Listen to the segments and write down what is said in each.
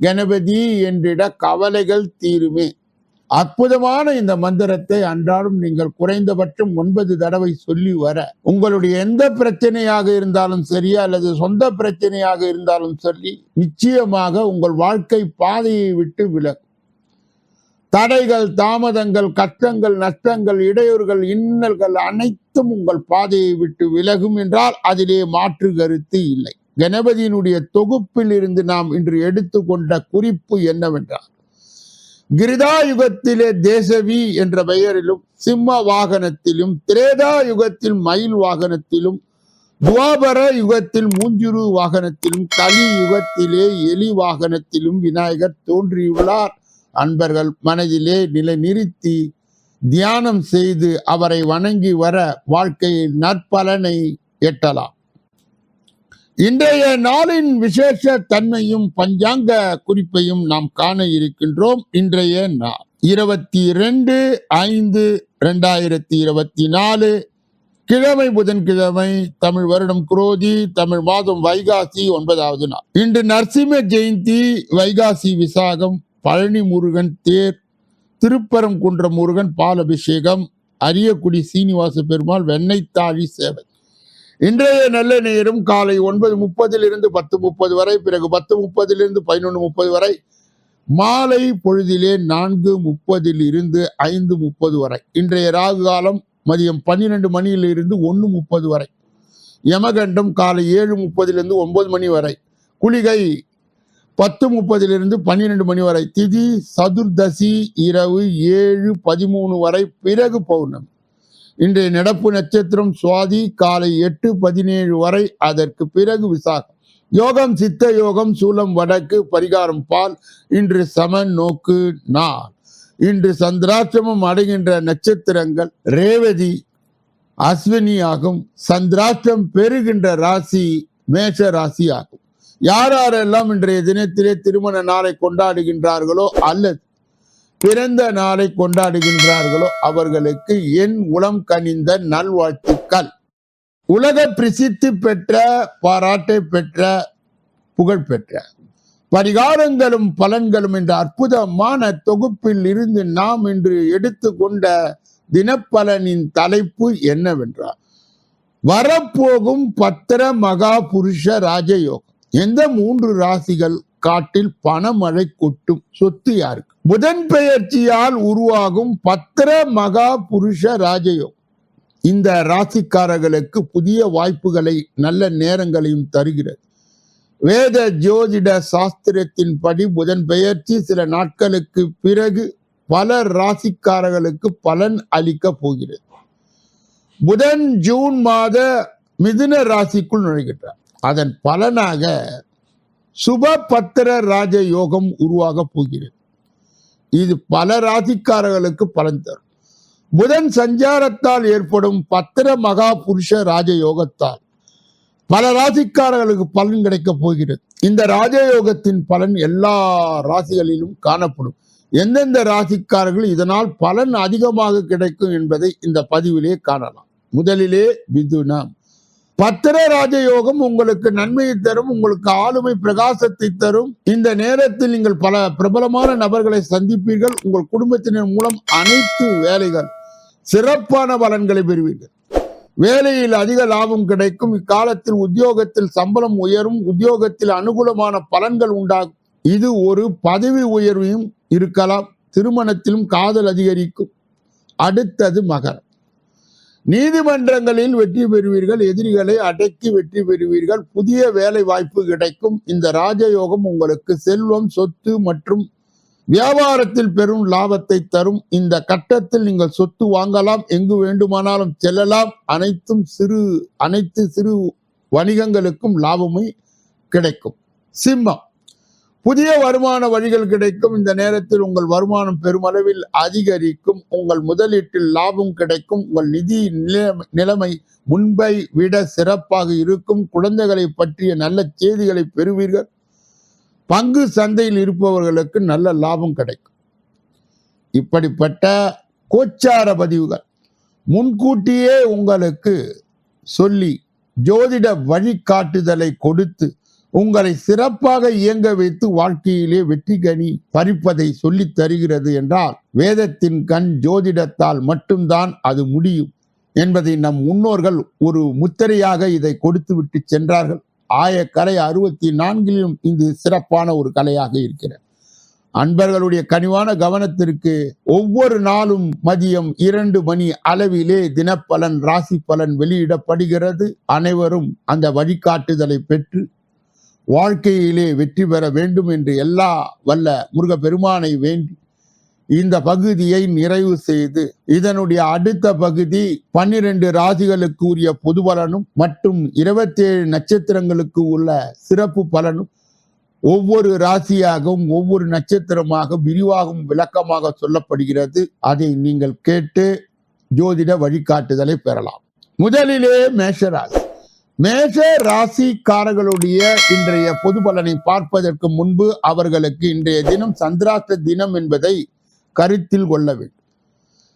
கணபதி என்றிட கவலைகள் தீருமே. அற்புதமான இந்த மந்திரத்தை அன்றாடம் நீங்கள் குறைந்தபட்சம் ஒன்பது தடவை சொல்லி வர. உங்களுடைய எந்த பிரச்சனையாக இருந்தாலும் சரி அல்லது சொந்த பிரச்சனையாக இருந்தாலும் சரி நிச்சயமாக உங்கள் வாழ்க்கை பாதையை விட்டு விலகும். தடைகள் தாமதங்கள் கஷ்டங்கள் நஷ்டங்கள் இடையூறுகள் இன்னல்கள் அனைத்தும் உங்கள் பாதையை விட்டு விலகும் என்றால் அதிலே மாற்று கருத்து இல்லை. கணபதியினுடைய தொகுப்பில் இருந்து நாம் இன்று எடுத்துக்கொண்ட குறிப்பு என்னவென்றால் கிரிதா யுகத்திலே தேசவி என்ற பெயரிலும் சிம்ம வாகனத்திலும் திரேதா யுகத்தில் மயில் வாகனத்திலும் துவாபர யுகத்தில் மூஞ்சுரு வாகனத்திலும் கலி யுகத்திலே எலி வாகனத்திலும் விநாயகர் தோன்றியுள்ளார். அன்பர்கள் மனதிலே நிலை நிறுத்தி தியானம் செய்து அவரை வணங்கி வர வாழ்க்கையில் நற்பலனை எட்டலாம். இன்றைய நாளின் விசேஷ தன்மையும் பஞ்சாங்க குறிப்பையும் நாம் காண இருக்கின்றோம். இன்றைய நாள் இருபத்தி ரெண்டு ஐந்து ரெண்டாயிரத்தி இருபத்தி நாலு. கிழமை புதன்கிழமை தமிழ் வருடம் குரோதி தமிழ் மாதம் வைகாசி ஒன்பதாவது நாள். இன்று நரசிம்ம ஜெயந்தி வைகாசி விசாகம் பழனி முருகன் தேர் திருப்பரங்குன்ற முருகன் பால் அபிஷேகம் அரியக்குடி சீனிவாச பெருமாள் வெண்ணெய்த்தாழி சேவை. இன்றைய நல்ல நேரம் காலை ஒன்பது முப்பதிலிருந்து பத்து முப்பது வரை பிறகு பத்து முப்பதிலிருந்து பதினொன்று முப்பது வரை மாலை பொழுதிலே நான்கு முப்பதில் இருந்து ஐந்து முப்பது வரை. இன்றைய ராகு காலம் மதியம் பன்னிரெண்டு மணியிலிருந்து ஒன்று முப்பது வரை. யமகண்டம் காலை ஏழு முப்பதிலிருந்து ஒன்பது மணி வரை. குளிகை பத்து முப்பதிலிருந்து பன்னிரெண்டு மணி வரை. திதி சதுர்தசி இரவு ஏழு பதிமூணு வரை. பிறகு பௌர்ணமி. இன்றைய நடப்பு நட்சத்திரம் சுவாதி காலை எட்டு பதினேழு வரை அதற்கு பிறகு விசாகம். யோகம் சித்த யோகம் சூலம் வடக்கு பரிகாரம் பால் இன்று சமன் நோக்கு நாள். இன்று சந்திராஷ்டமம் அடைகின்ற நட்சத்திரங்கள் ரேவதி அஸ்வினி ஆகும். சந்திராஷ்டம் பெறுகின்ற ராசி மேஷ ராசி ஆகும். யார் யாரெல்லாம் இன்றைய தினத்திலே திருமண நாளை கொண்டாடுகின்றார்களோ அல்லது பிறந்த நாளை கொண்டாடுகின்றார்களோ அவர்களுக்கு என் உளம் கனிந்த நல்வாழ்த்துக்கள். உலக பிரசித்தி பெற்ற பாராட்டை பெற்ற புகழ் பெற்ற பரிகாரங்களும் பலன்களும் என்ற அற்புதமான தொகுப்பில் இருந்து நாம் இன்று எடுத்துக்கொண்ட தினப்பலனின் தலைப்பு என்னவென்றால் வரப்போகும் பத்திர மகா புருஷ ராஜயோகம். எந்த மூன்று ராசிகள் காட்டில் பணமழை கொட்டும் சொத்து யாருக்கு? புதன் பெயர்ச்சியால் உருவாகும் பத்திர மகா புருஷ ராஜயோகம். இந்த ராசிக்காரர்களுக்கு புதிய வாய்ப்புகளை நல்ல நேரங்களையும் தருகிறது. வேத ஜோதிட சாஸ்திரத்தின்படி புதன் பெயர்ச்சி சில நாட்களுக்கு பிறகு பல ராசிக்காரர்களுக்கு பலன் அளிக்க போகிறது. புதன் ஜூன் மாத மிதுன ராசிக்குள் நுழைகின்றார். அதன் பலனாக சுப பத்திர ராஜ யோகம் உருவாக போகிறது. இது பல ராசிக்காரர்களுக்கு பலன் தரும். புதன் சஞ்சாரத்தால் ஏற்படும் பத்திர மகா புருஷ ராஜ யோகத்தால் பல ராசிக்காரர்களுக்கு பலன் கிடைக்க போகிறது. இந்த ராஜயோகத்தின் பலன் எல்லா ராசிகளிலும் காணப்படும். எந்தெந்த ராசிக்காரர்கள் இதனால் பலன் அதிகமாக கிடைக்கும் என்பதை இந்த பதிவிலே காணலாம். முதலிலே மிதுனம். பத்திர ராஜயோகம் உங்களுக்கு நன்மையை தரும் உங்களுக்கு ஆளுமை பிரகாசத்தை தரும். இந்த நேரத்தில் நீங்கள் பல பிரபலமான நபர்களை சந்திப்பீர்கள். உங்கள் குடும்பத்தினர் மூலம் அனைத்து வேலைகள் சிறப்பான பலன்களை பெறுவீர்கள். வேலையில் அதிக லாபம் கிடைக்கும். இக்காலத்தில் உத்தியோகத்தில் சம்பளம் உயரும். உத்தியோகத்தில் அனுகூலமான பலன்கள் உண்டாகும். இது ஒரு பதவி உயர்வையும் இருக்கலாம். திருமணத்திலும் காதல் அதிகரிக்கும். அடுத்தது மகரம். நீதிமன்றங்களில் வெற்றி பெறுவீர்கள் எதிரிகளை அடக்கி வெற்றி பெறுவீர்கள். புதிய வேலை வாய்ப்பு கிடைக்கும். இந்த ராஜயோகம் உங்களுக்கு செல்வம் சொத்து மற்றும் வியாபாரத்தில் பெரும் லாபத்தை தரும். இந்த கட்டத்தில் நீங்கள் சொத்து வாங்கலாம் எங்கு வேண்டுமானாலும் செல்லலாம். அனைத்தும் சிறு அனைத்து சிறு வணிகங்களுக்கும் லாபமே கிடைக்கும். சிம்மம். புதிய வருமான வழிகள் கிடைக்கும். இந்த நேரத்தில் உங்கள் வருமானம் பெருமளவில் அதிகரிக்கும். உங்கள் முதலீட்டில் லாபம் கிடைக்கும். உங்கள் நிதி நிலைமை- நிலைமை முன்பை விட சிறப்பாக இருக்கும். குழந்தைகளை பற்றிய நல்ல செய்திகளை பெறுவீர்கள். பங்கு சந்தையில் இருப்பவர்களுக்கு நல்ல லாபம் கிடைக்கும். இப்படிப்பட்ட கோச்சார பதிவுகள் முன்கூட்டியே உங்களுக்கு சொல்லி ஜோதிட வழிகாட்டுதலை கொடுத்து உங்களை சிறப்பாக இயங்க வைத்து வாழ்க்கையிலே வெற்றி கனி பறிப்பதை சொல்லித் தருகிறது என்றால் வேதத்தின் கண் ஜோதிடத்தால் மட்டும்தான் அது முடியும் என்பதை நம் முன்னோர்கள் ஒரு முத்திரையாக இதை கொடுத்து விட்டு சென்றார்கள். ஆயக்கலை அறுபத்தி நான்கிலும் இது சிறப்பான ஒரு கலையாக இருக்கிறது. அன்பர்களுடைய கனிவான கவனத்திற்கு ஒவ்வொரு நாளும் மதியம் இரண்டு மணி அளவிலே தினப்பலன் ராசி பலன் வெளியிடப்படுகிறது. அனைவரும் அந்த வழிகாட்டுதலை பெற்று வாழ்க்கையிலே வெற்றி பெற வேண்டும் என்று எல்லா வல்ல முருகப்பெருமானை வேண்டி இந்த பகுதியை நிறைவு செய்து இதனுடைய அடுத்த பகுதி பன்னிரண்டு ராசிகளுக்கு உரிய பொது பலனும் மற்றும் இருபத்தேழு நட்சத்திரங்களுக்கு உள்ள சிறப்பு பலனும் ஒவ்வொரு ராசியாகவும் ஒவ்வொரு நட்சத்திரமாக விரிவாகவும் விளக்கமாக சொல்லப்படுகிறது. அதை நீங்கள் கேட்டு ஜோதிட வழிகாட்டுதலை பெறலாம். முதலிலே மேஷராசி. மேஷ ராசிக்காரர்களுடைய இன்றைய பொது பலனை பார்ப்பதற்கு முன்பு அவர்களுக்கு இன்றைய தினம் சந்திராஷ்ட தினம் என்பதை கருத்தில் கொள்ள வேண்டும்.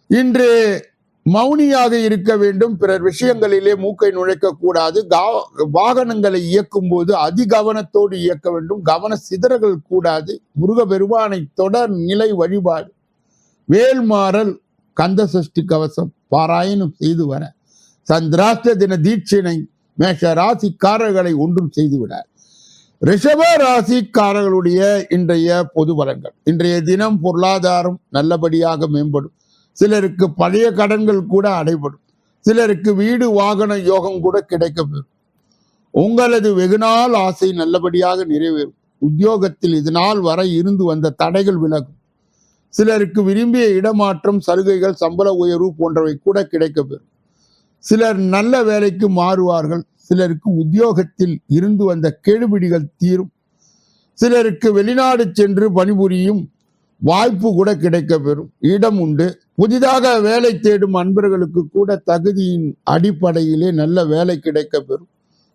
இன்று மௌனியாக இருக்க வேண்டும். பிறர் விஷயங்களிலே மூக்கை நுழைக்க கூடாது கா- வாகனங்களை இயக்கும் போது அதிகவனத்தோடு இயக்க வேண்டும். கவன சிதறல் கூடாது. முருக பெருமானை தொடர் நிலை வழிபாடு. வேல்மாறல் கந்த சஷ்டி கவசம் பாராயணம் செய்து வர. சந்திராஷ்ட தின தீட்சினை மேஷ ராசிக்காரர்களை ஒன்றும் செய்துவிட ரிஷப ராசிக்காரர்களுடைய இன்றைய பொது பலன்கள். இன்றைய தினம் பொருளாதாரம் நல்லபடியாக மேம்படும். சிலருக்கு பழைய கடன்கள் கூட அடைபடும். சிலருக்கு வீடு வாகன யோகம் கூட கிடைக்கப்பெறும். உங்களது வெகுநாள் ஆசை நல்லபடியாக நிறைவேறும். உத்தியோகத்தில் இதனால் வரை இருந்து வந்த தடைகள் விலகும். சிலருக்கு விரும்பிய இடமாற்றம் சலுகைகள் சம்பள உயர்வு போன்றவை கூட கிடைக்கப்பெறும். சிலர் நல்ல வேலைக்கு மாறுவார்கள். சிலருக்கு உத்தியோகத்தில் இருந்து வந்த கெடுபிடிகள் தீரும். சிலருக்கு வெளிநாடு சென்று பணிபுரியும் வாய்ப்பு கூட கிடைக்கப்பெறும். இடம் உண்டு. புதிதாக வேலை தேடும் அன்பர்களுக்கு கூட தகுதியின் அடிப்படையிலே நல்ல வேலை கிடைக்கப்பெறும்.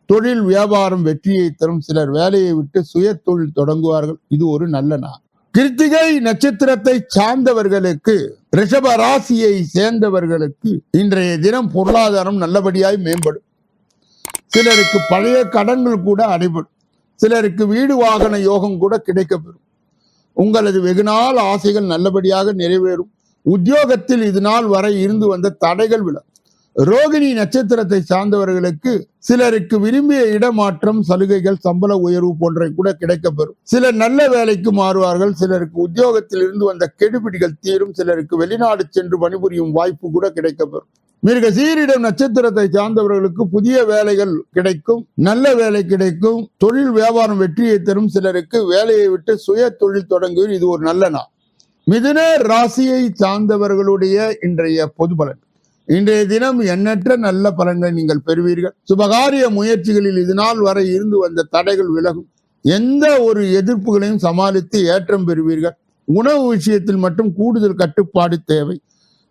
தொழில் வியாபாரம் வெற்றியை தரும். சிலர் வேலையை விட்டு சுய தொழில் தொடங்குவார்கள். இது ஒரு நல்ல நாள். கிருத்திகை நட்சத்திரத்தை சார்ந்தவர்களுக்கு ரிஷப ராசியை சேர்ந்தவர்களுக்கு இன்றைய தினம் பொருளாதாரம் நல்லபடியாய் மேம்படும். சிலருக்கு பழைய கடன்கள் கூட அடைபடும். சிலருக்கு வீடு வாகன யோகம் கூட கிடைக்கப்பெறும். உங்களது வெகுநாள் ஆசைகள் நல்லபடியாக நிறைவேறும். உத்தியோகத்தில் இது நாள் வரை இருந்து வந்த தடைகள் விழும் ரோகிணி நட்சத்திரத்தை சார்ந்தவர்களுக்கு சிலருக்கு விரும்பிய இடமாற்றம் சலுகைகள் சம்பள உயர்வு போன்றவை கூட கிடைக்கப்பெறும். சிலர் நல்ல வேலைக்கு மாறுவார்கள் சிலருக்கு உத்தியோகத்தில் இருந்து வந்த கெடுபிடிகள் தீரும் சிலருக்கு வெளிநாடு சென்று பணிபுரியும் வாய்ப்பு கூட கிடைக்கப்பெறும். மிருக சீரிடம் நட்சத்திரத்தை சார்ந்தவர்களுக்கு புதிய வேலைகள் கிடைக்கும் நல்ல வேலை கிடைக்கும் தொழில் வியாபாரம் வெற்றியை தரும் சிலருக்கு வேலையை விட்டு சுய தொழில் தொடங்குவது இது ஒரு நல்ல நாள். மிதுன ராசியை சார்ந்தவர்களுடைய இன்றைய பொது பலன். இன்றைய தினம் எண்ணற்ற நல்ல பலன்களை நீங்கள் பெறுவீர்கள். சுபகாரிய முயற்சிகளில் இது நாள் வரை இருந்து வந்த தடைகள் விலகும். எந்த ஒரு எதிர்ப்புகளையும் சமாளித்து ஏற்றம் பெறுவீர்கள். உணவு விஷயத்தில் மட்டும் கூடுதல் கட்டுப்பாடு தேவை.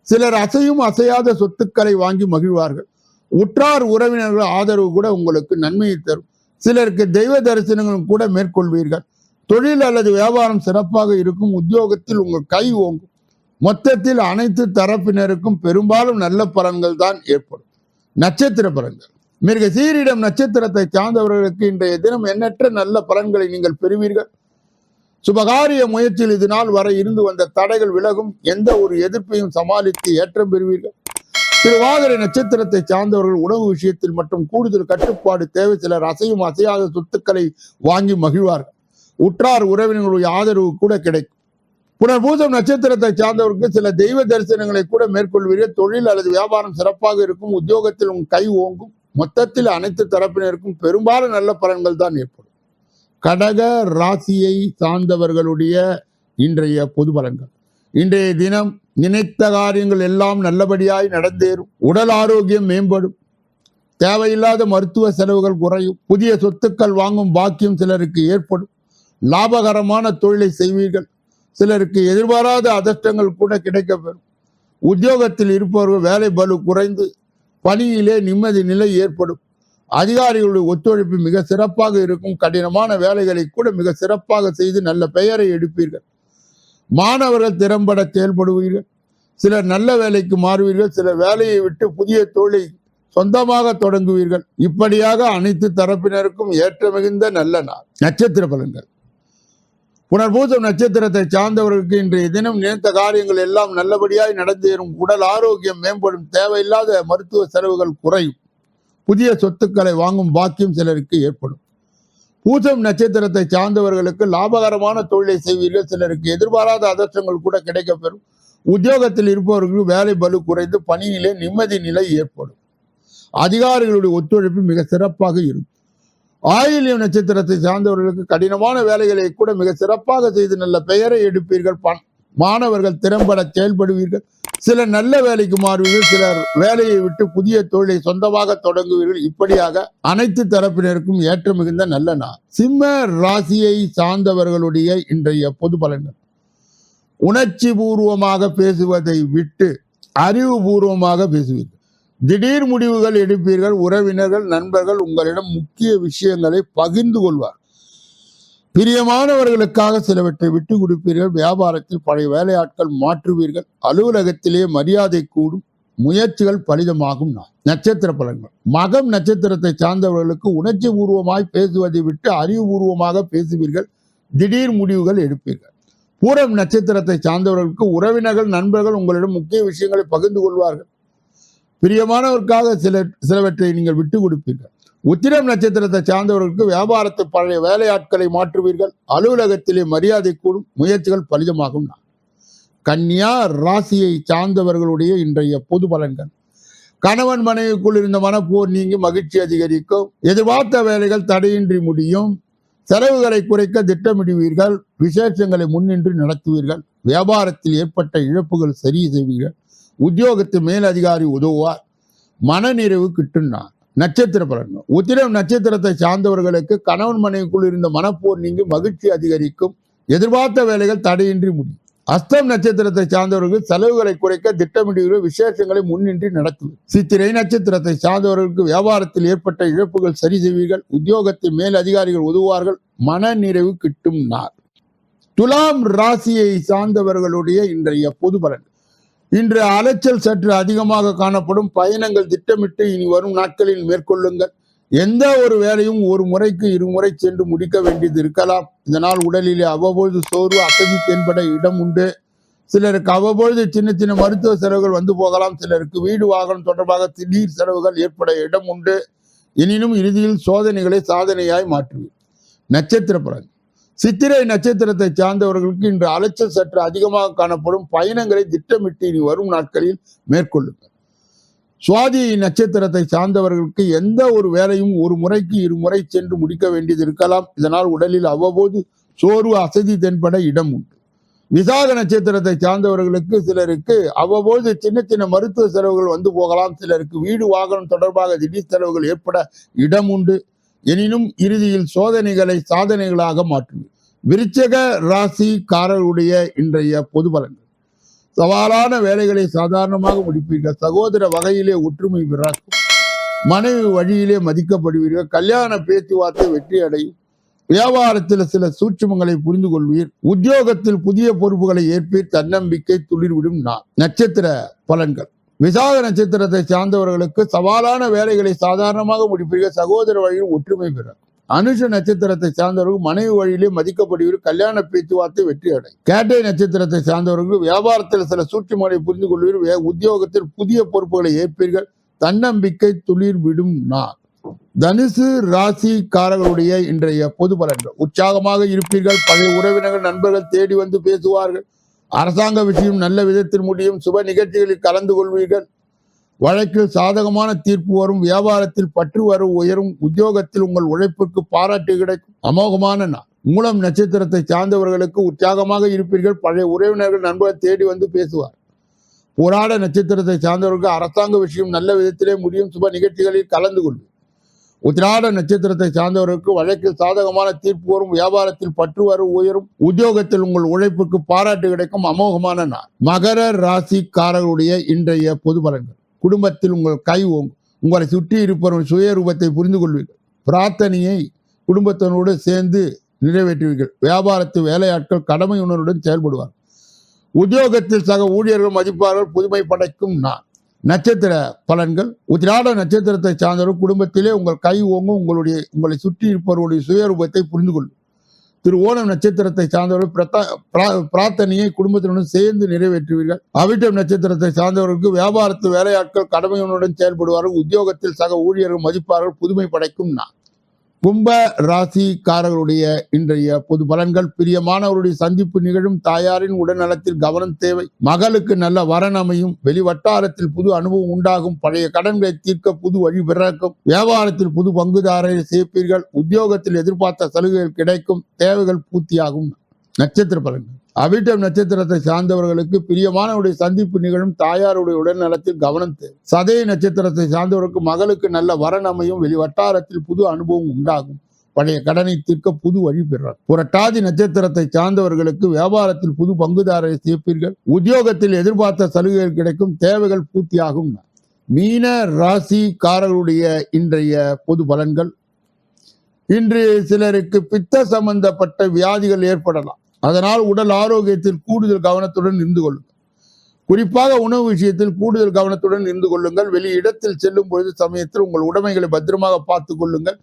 சிலர் அசையும் அசையாத சொத்துக்களை வாங்கி மகிழ்வார்கள். உற்றார் உறவினர்கள் ஆதரவு கூட உங்களுக்கு நன்மையை தரும். சிலருக்கு தெய்வ தரிசனங்களும் கூட மேற்கொள்வீர்கள். தொழில் அல்லது வியாபாரம் சிறப்பாக இருக்கும். உத்தியோகத்தில் உங்கள் கை ஓங்கும். மொத்தத்தில் அனைத்து தரப்பினருக்கும் பெரும்பாலும் நல்ல பலன்கள் தான் ஏற்படும். நட்சத்திர பலன்கள். மிருக சீரிடம் நட்சத்திரத்தை சார்ந்தவர்களுக்கு இன்றைய தினம் எண்ணற்ற நல்ல பலன்களை நீங்கள் பெறுவீர்கள். சுபகாரிய முயற்சியில் இது நாள் வரை இருந்து வந்த தடைகள் விலகும். எந்த ஒரு எதிர்ப்பையும் சமாளித்து ஏற்றம் பெறுவீர்கள். திருவாதிரை நட்சத்திரத்தை சார்ந்தவர்கள் உணவு விஷயத்தில் மற்றும் கூடுதல் கட்டுப்பாடு தேவை. சிலர் அசையும் அசையாத சொத்துக்களை வாங்கி மகிழ்வார்கள். உற்றார் உறவினர்களுடைய ஆதரவு கூட கிடைக்கும். புனர்பூசம் நட்சத்திரத்தை சார்ந்தவருக்கு சில தெய்வ தரிசனங்களை கூட மேற்கொள்வீர்கள். தொழில் அல்லது வியாபாரம் சிறப்பாக இருக்கும் உத்தியோகத்தில் உங்கள் கை ஓங்கும் மொத்தத்தில் அனைத்து தரப்பினருக்கும் பெரும்பாலும் நல்ல பலன்கள் தான் ஏற்படும். கடக ராசியை சார்ந்தவர்களுடைய இன்றைய பொது பலன்கள். இன்றைய தினம் நினைத்த காரியங்கள் எல்லாம் நல்லபடியாய் நடந்தேறும். உடல் ஆரோக்கியம் மேம்படும். தேவையில்லாத மருத்துவ செலவுகள் குறையும். புதிய சொத்துக்கள் வாங்கும் பாக்கியம் சிலருக்கு ஏற்படும். லாபகரமான தொழிலை செய்வீர்கள். சிலருக்கு எதிர்பாராத அதிர்ஷ்டங்கள் கூட கிடைக்கப்பெறும். உத்தியோகத்தில் இருப்பவர்கள் வேலை பலு குறைந்து பணியிலே நிம்மதி நிலை ஏற்படும். அதிகாரிகளுடைய ஒத்துழைப்பு மிக சிறப்பாக இருக்கும். கடினமான வேலைகளை கூட மிக சிறப்பாக செய்து நல்ல பெயரை எடுப்பீர்கள். மாணவர்கள் திறம்பட செயல்படுவீர்கள். சிலர் நல்ல வேலைக்கு மாறுவீர்கள். சிலர் வேலையை விட்டு புதிய தொழிலை சொந்தமாக தொடங்குவீர்கள். இப்படியாக அனைத்து தரப்பினருக்கும் ஏற்ற மிகுந்த நல்ல நாள். நட்சத்திர பலன்கள். புனர்பூசம் நட்சத்திரத்தை சார்ந்தவர்களுக்கு இன்றைய தினம் நினைத்த காரியங்கள் எல்லாம் நல்லபடியாய் நடந்தேறும். உடல் ஆரோக்கியம் மேம்படும். தேவையில்லாத மருத்துவ செலவுகள் குறையும். புதிய சொத்துக்களை வாங்கும் பாக்கியம் சிலருக்கு ஏற்படும். பூசம் நட்சத்திரத்தை சார்ந்தவர்களுக்கு லாபகரமான தொழிலை செய்வீர்கள். சிலருக்கு எதிர்பாராத அதிர்ஷ்டங்கள் கூட கிடைக்கப்பெறும். உத்தியோகத்தில் இருப்பவர்களுக்கு வேலை பலு குறைந்து பணியிலே நிம்மதி நிலை ஏற்படும். அதிகாரிகளுடைய ஒத்துழைப்பு மிக சிறப்பாக இருக்கும். ஆயில்யம் நட்சத்திரத்தை சார்ந்தவர்களுக்கு கடினமான வேலைகளை கூட மிக சிறப்பாக செய்து நல்ல பெயரை எடுப்பீர்கள். பண் மாணவர்கள் திறம்பட செயல்படுவீர்கள். சிலர் நல்ல வேலைக்கு மாறுவீர்கள். சிலர் வேலையை விட்டு புதிய தொழிலை சொந்தமாக தொடங்குவீர்கள். இப்படியாக அனைத்து தரப்பினருக்கும் ஏற்ற மிகுந்த நல்ல நாள். சிம்ம ராசியை சார்ந்தவர்களுடைய இன்றைய பொது பலன்கள். உணர்ச்சி பூர்வமாக பேசுவதை விட்டு அறிவுபூர்வமாக பேசுவீர்கள். திடீர் முடிவுகள் எடுப்பீர்கள் உறவினர்கள் நண்பர்கள் உங்களிடம் முக்கிய விஷயங்களை பகிர்ந்து கொள்வார். பிரியமானவர்களுக்காக சிலவற்றை விட்டு கொடுப்பீர்கள் வியாபாரத்தில் பழைய வேலையாட்கள் மாற்றுவீர்கள் அலுவலகத்திலேயே மரியாதை கூடும் முயற்சிகள் பலிதமாகும் நான் நட்சத்திர பலன்கள். மகம் நட்சத்திரத்தை சார்ந்தவர்களுக்கு உணர்ச்சி பூர்வமாய் பேசுவதை விட்டு அறிவுபூர்வமாக பேசுவீர்கள் திடீர் முடிவுகள் எடுப்பீர்கள். பூரம் நட்சத்திரத்தை சார்ந்தவர்களுக்கு உறவினர்கள் நண்பர்கள் உங்களிடம் முக்கிய விஷயங்களை பகிர்ந்து கொள்வார்கள். பிரியமானவருக்காக சில சிலவற்றை நீங்கள் விட்டு கொடுப்பீர்கள். உத்திரம் நட்சத்திரத்தை சார்ந்தவர்களுக்கு வியாபாரத்தை பழைய வேலையாட்களை மாற்றுவீர்கள். அலுவலகத்திலே மரியாதை கூடும் முயற்சிகள் பலிதமாகும். கன்னியா ராசியை சார்ந்தவர்களுடைய இன்றைய பொது பலன்கள். கணவன் மனைவிக்குள் இருந்த மனப்போர் நீங்கி மகிழ்ச்சி அதிகரிக்கும். எதிர்பார்த்த வேலைகள் தடையின்றி முடியும். செலவுகளை குறைக்க திட்டமிடுவீர்கள். விசேஷங்களை முன்னின்று நடத்துவீர்கள். வியாபாரத்தில் ஏற்பட்ட இழப்புகள் சரி செய்வீர்கள். உத்தியோகத்து மேலதிகாரி உதவுவார். மனநிறைவு கிட்டுனார் நட்சத்திர பலன்கள். உத்திரம் நட்சத்திரத்தை சார்ந்தவர்களுக்கு கணவன் மனைவிக்குள் இருந்த மனப்போர் நீங்கி மகிழ்ச்சி அதிகரிக்கும். எதிர்பார்த்த வேலைகள் தடையின்றி முடியும். அஸ்தம் நட்சத்திரத்தை சார்ந்தவர்கள் செலவுகளை குறைக்க திட்டமிடுகிற விசேஷங்களை முன்னின்றி நடத்துவது சித்திரை நட்சத்திரத்தை சார்ந்தவர்களுக்கு வியாபாரத்தில் ஏற்பட்ட இழப்புகள் சரி செய்வீர்கள். உத்தியோகத்தில் மேல் அதிகாரிகள் உதவுவார்கள். மன நிறைவு கிட்டும் நாள் துலாம் ராசியை சார்ந்தவர்களுடைய இன்றைய பொது பலன். இன்று அலைச்சல் சற்று அதிகமாக காணப்படும் பயணங்கள் திட்டமிட்டு இனி வரும் நாட்களில் மேற்கொள்ளுங்கள். எந்த ஒரு வேலையும் ஒரு முறைக்கு இருமுறை சென்று முடிக்க வேண்டியது இருக்கலாம். இதனால் உடலிலே அவ்வப்பொழுது சோர்வு அசதி தென்பட இடம் உண்டு. சிலருக்கு அவ்வப்பொழுது சின்ன சின்ன மருத்துவ செலவுகள் வந்து போகலாம். சிலருக்கு வீடு வாகனம் தொடர்பாக திடீர் செலவுகள் ஏற்பட இடம் உண்டு. எனினும் இறுதியில் சோதனைகளை சாதனையாய் மாற்றுவேன் நட்சத்திர பலன். சித்திரை நட்சத்திரத்தை சார்ந்தவர்களுக்கு இன்று அலைச்சல் சற்று அதிகமாக காணப்படும் பயணங்களை திட்டமிட்டு இனி வரும் நாட்களில் மேற்கொள்ளுங்கள். சுவாதி நட்சத்திரத்தை சார்ந்தவர்களுக்கு எந்த ஒரு வேலையும் ஒரு முறைக்கு இருமுறை சென்று முடிக்க வேண்டியது இருக்கலாம். இதனால் உடலில் அவ்வப்போது சோர்வு அசதி தென்பட இடம் உண்டு. விசாக நட்சத்திரத்தை சார்ந்தவர்களுக்கு சிலருக்கு அவ்வப்போது சின்ன சின்ன மருத்துவ செலவுகள் வந்து போகலாம். சிலருக்கு வீடு வாகனம் தொடர்பாக திடீர் செலவுகள் ஏற்பட இடம் உண்டு. எனினும் இறுதியில் சோதனைகளை சாதனைகளாக மாற்றும் விருச்சக ராசிக்காரருடைய இன்றைய பொது பலன்கள். சவாலான வேலைகளை சாதாரணமாக முடிப்பீர்கள். சகோதர வகையிலே ஒற்றுமை பிறக்கும் மனைவி வழியிலே மதிக்கப்படுவீர்கள். கல்யாண பேச்சுவார்த்தை வெற்றி அடையும். வியாபாரத்தில் சில சூட்சுமங்களை புரிந்து கொள்வீர். உத்தியோகத்தில் புதிய பொறுப்புகளை ஏற்பீர். தன்னம்பிக்கை துளிர்விடும் நான் நட்சத்திர பலன்கள். விசாக நட்சத்திரத்தை சார்ந்தவர்களுக்கு சவாலான வேலைகளை சாதாரணமாக முடிப்பீர்கள். சகோதர வழியில் ஒற்றுமை பெறும் அனுஷ நட்சத்திரத்தை சார்ந்தவர்கள் மனைவி வழியிலே மதிக்கப்படுவீர்கள். கல்யாண பேச்சுவார்த்தை வெற்றி அடையும். கேட்டை நட்சத்திரத்தை சார்ந்தவர்கள் வியாபாரத்தில் சில சூற்றுமலை புரிந்து கொள்வீர்கள். உத்தியோகத்தில் புதிய பொறுப்புகளை ஏற்பீர்கள். தன்னம்பிக்கை துளிர் விடும் நாள். தனுசு ராசிக்காரர்களுடைய இன்றைய பொது பலன்கள். உற்சாகமாக இருப்பீர்கள். பழைய உறவினர்கள் நண்பர்கள் தேடி வந்து பேசுவார்கள். அரசாங்க விஷயம் நல்ல விதத்தில் முடியும். சுப நிகழ்ச்சிகளில் கலந்து கொள்வீர்கள். வழக்கில் சாதகமான தீர்ப்பு வரும். வியாபாரத்தில் பற்று வரும் உயரும். உத்தியோகத்தில் உங்கள் உழைப்புக்கு பாராட்டு கிடைக்கும். அமோகமான நாள். மூலம் நட்சத்திரத்தை சார்ந்தவர்களுக்கு உற்சாகமாக இருப்பீர்கள். பழைய உறவினர்கள் நண்பர்கள் தேடி வந்து பேசுவார். போராட நட்சத்திரத்தை சார்ந்தவர்களுக்கு அரசாங்க விஷயம் நல்ல விதத்திலே முடியும். சுப நிகழ்ச்சிகளில் கலந்து கொள்வீர் உத்திராட நட்சத்திரத்தை சார்ந்தவர்களுக்கு வழக்கில் சாதகமான தீர்ப்பு வரும். வியாபாரத்தில் பற்று உயரும். உத்தியோகத்தில் உங்கள் உழைப்புக்கு பாராட்டு கிடைக்கும். அமோகமான நாள். மகர ராசிக்காரர்களுடைய இன்றைய பொது பலன்கள். குடும்பத்தில் உங்கள் கை ஓங்கும். உங்களை சுற்றி இருப்பவர்கள் சுயரூபத்தை புரிந்து கொள்வீர்கள். பிரார்த்தனையை குடும்பத்தினரோடு சேர்ந்து நிறைவேற்றுவீர்கள். வியாபாரத்து வேலையாட்கள் கடமை உணர்வுடன் செயல்படுவார் உத்தியோகத்தில் சக ஊழியர்கள் மதிப்பாளர்கள் புதுமை படைக்கும் நான் நட்சத்திர பலன்கள். உத்திராட நட்சத்திரத்தை சார்ந்தவர்கள் குடும்பத்திலே உங்கள் கை ஓங்கும் உங்களுடைய உங்களை சுற்றி இருப்பவருடைய சுயரூபத்தை புரிந்து கொள்ளும் திரு ஓணம் நட்சத்திரத்தை சார்ந்தவர்கள் பிரதா பிரார்த்தனையை குடும்பத்தினுடன் சேர்ந்து நிறைவேற்றுவீர்கள். அவிட்டம் நட்சத்திரத்தை சார்ந்தவர்களுக்கு வியாபாரத்து வேலையாட்கள் கடமையுடன் செயல்படுவார்கள். உத்தியோகத்தில் சக ஊழியர்கள் மதிப்பார்கள் புதுமை படைக்கும் நான் கும்ப ராசிக்காரர்களுடைய இன்றைய பொது பலன்கள் பிரியமானவருடைய சந்திப்பு நிகழும் தாயாரின் உடல்நலத்தில் கவனம் தேவை. மகளுக்கு நல்ல வரன் அமையும். வெளி வட்டாரத்தில் புது அனுபவம் உண்டாகும். பழைய கடன்களை தீர்க்க புது வழி பிறக்கும். வியாபாரத்தில் புது பங்குதாரரை சேர்ப்பீர்கள். உத்தியோகத்தில் எதிர்பார்த்த சலுகைகள் கிடைக்கும். தேவைகள் பூர்த்தியாகும். நட்சத்திர பலன்கள். அபிட்டம் நட்சத்திரத்தை சார்ந்தவர்களுக்கு பிரியமானவருடைய சந்திப்பு நிகழும் தாயாருடைய உடல்நலத்தில் கவனம் தேவை சதய நட்சத்திரத்தை சார்ந்தவருக்கு மகளுக்கு நல்ல வரன் அமையும். வெளி வட்டாரத்தில் புது அனுபவம் உண்டாகும். பழைய கடனை தீர்க்க புது வழி பெறார். புரட்டாதி நட்சத்திரத்தை சார்ந்தவர்களுக்கு வியாபாரத்தில் புது பங்குதாரரை சேர்ப்பீர்கள். உத்தியோகத்தில் எதிர்பார்த்த சலுகைகள் கிடைக்கும். தேவைகள் பூர்த்தியாகும். மீன ராசிக்காரர்களுடைய இன்றைய பொது பலன்கள். இன்று சிலருக்கு பித்த சம்பந்தப்பட்ட வியாதிகள் ஏற்படலாம். அதனால் உடல் ஆரோக்கியத்தில் கூடுதல் கவனத்துடன் இருந்து கொள்ளுங்கள். குறிப்பாக உணவு விஷயத்தில் கூடுதல் கவனத்துடன் இருந்து கொள்ளுங்கள். வெளி இடத்தில் செல்லும் பொழுது சமயத்தில் உங்கள் உடைமைகளை பத்திரமாக பார்த்துக் கொள்ளுங்கள்.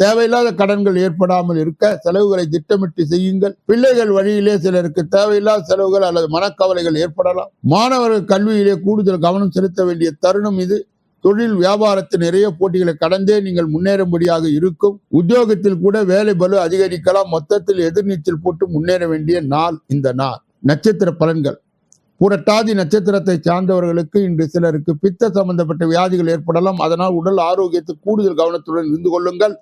தேவையில்லாத கடன்கள் ஏற்படாமல் இருக்க செலவுகளை திட்டமிட்டு செய்யுங்கள். பிள்ளைகள் வழியிலே சிலருக்கு தேவையில்லாத செலவுகள் அல்லது மனக்கவலைகள் ஏற்படலாம். மாணவர்கள் கல்வியிலே கூடுதல் கவனம் செலுத்த வேண்டிய தருணம் இது. தொழில் வியாபாரத்தில் நிறைய போட்டிகளை கடந்தே நீங்கள் முன்னேறும்படியாக இருக்கும். உத்தியோகத்தில் கூட வேலை பலு அதிகரிக்கலாம். மொத்தத்தில் எதிர்நீச்சல் போட்டு முன்னேற வேண்டிய நாள் இந்த நாள். நட்சத்திர பலன்கள். புரட்டாதி நட்சத்திரத்தை சார்ந்தவர்களுக்கு இன்று சிலருக்கு பித்த சம்பந்தப்பட்ட வியாதிகள் ஏற்படலாம். அதனால் உடல் ஆரோக்கியத்தை கூடுதல் கவனத்துடன் இருந்து கொள்ளுங்கள்.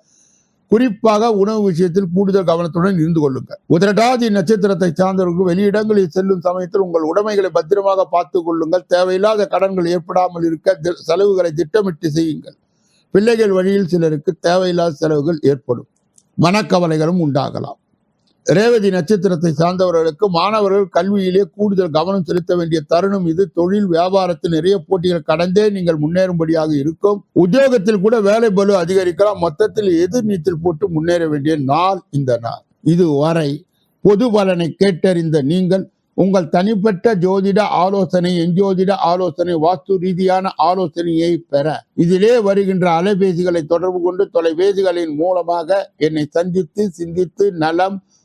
குறிப்பாக உணவு விஷயத்தில் கூடுதல் கவனத்துடன் இருந்து கொள்ளுங்கள். உதரடாதி நட்சத்திரத்தை சார்ந்தவர்களுக்கு வெளியிடங்களில் செல்லும் சமயத்தில் உங்கள் உடைமைகளை பத்திரமாக பார்த்துக் கொள்ளுங்கள். தேவையில்லாத கடன்கள் ஏற்படாமல் இருக்க செலவுகளை திட்டமிட்டு செய்யுங்கள். பிள்ளைகள் வழியில் சிலருக்கு தேவையில்லாத செலவுகள் ஏற்படும். மனக்கவலைகளும் உண்டாகலாம். ரேவதி நட்சத்திரத்தை சார்ந்தவர்களுக்கு மாணவர்கள் கல்வியிலே கூடுதல் கவனம் செலுத்த வேண்டிய தருணம் இது. தொழில் வியாபாரத்தில் நிறைய போட்டிகள் கடந்தே நீங்கள் முன்னேறும்படியாக இருக்கும். உத்தியோகத்தில் கூட வேலை பலு அதிகரிக்கலாம். மொத்தத்தில் எதிர்நீச்சல் போட்டு முன்னேற வேண்டிய நாள் இந்த நாள். இதுவரை பொது பலனை கேட்டறிந்த நீங்கள் உங்கள் தனிப்பட்ட ஜோதிட ஆலோசனை எஞ்சோதிட ஆலோசனை வாஸ்து ரீதியான ஆலோசனையை பெற. இதிலே வருகின்ற அலைபேசிகளை தொடர்பு கொண்டு தொலைபேசிகளின் மூலமாக என்னை சந்தித்து சிந்தித்து நலம்